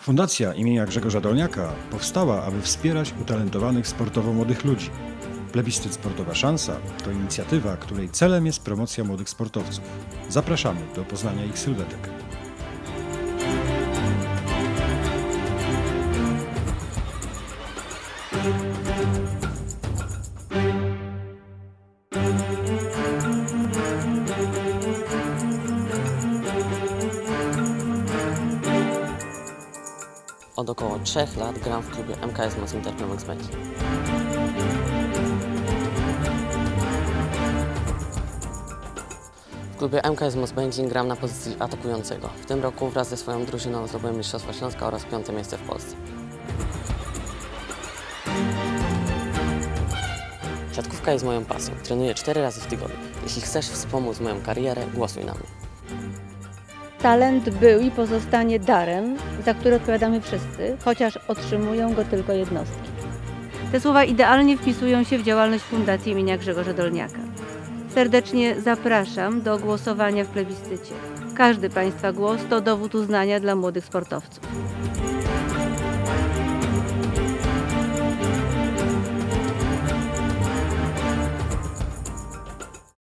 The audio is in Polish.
Fundacja imienia Grzegorza Dolniaka powstała, aby wspierać utalentowanych sportowo młodych ludzi. Plebiscyt Sportowa Szansa to inicjatywa, której celem jest promocja młodych sportowców. Zapraszamy do poznania ich sylwetek. Od około 3 lat gram w klubie MKS Moc Interplex Będzie. W klubie MKS Moc Będzin gram na pozycji atakującego. W tym roku wraz ze swoją drużyną zdobyłem Mistrzostwa Śląska oraz piąte miejsce w Polsce. Siatkówka jest moją pasją. Trenuję 4 razy w tygodniu. Jeśli chcesz wspomóc moją karierę, głosuj na mnie. Talent był i pozostanie darem, za który odpowiadamy wszyscy, chociaż otrzymują go tylko jednostki. Te słowa idealnie wpisują się w działalność Fundacji imienia Grzegorza Dolniaka. Serdecznie zapraszam do głosowania w plebiscycie. Każdy Państwa głos to dowód uznania dla młodych sportowców.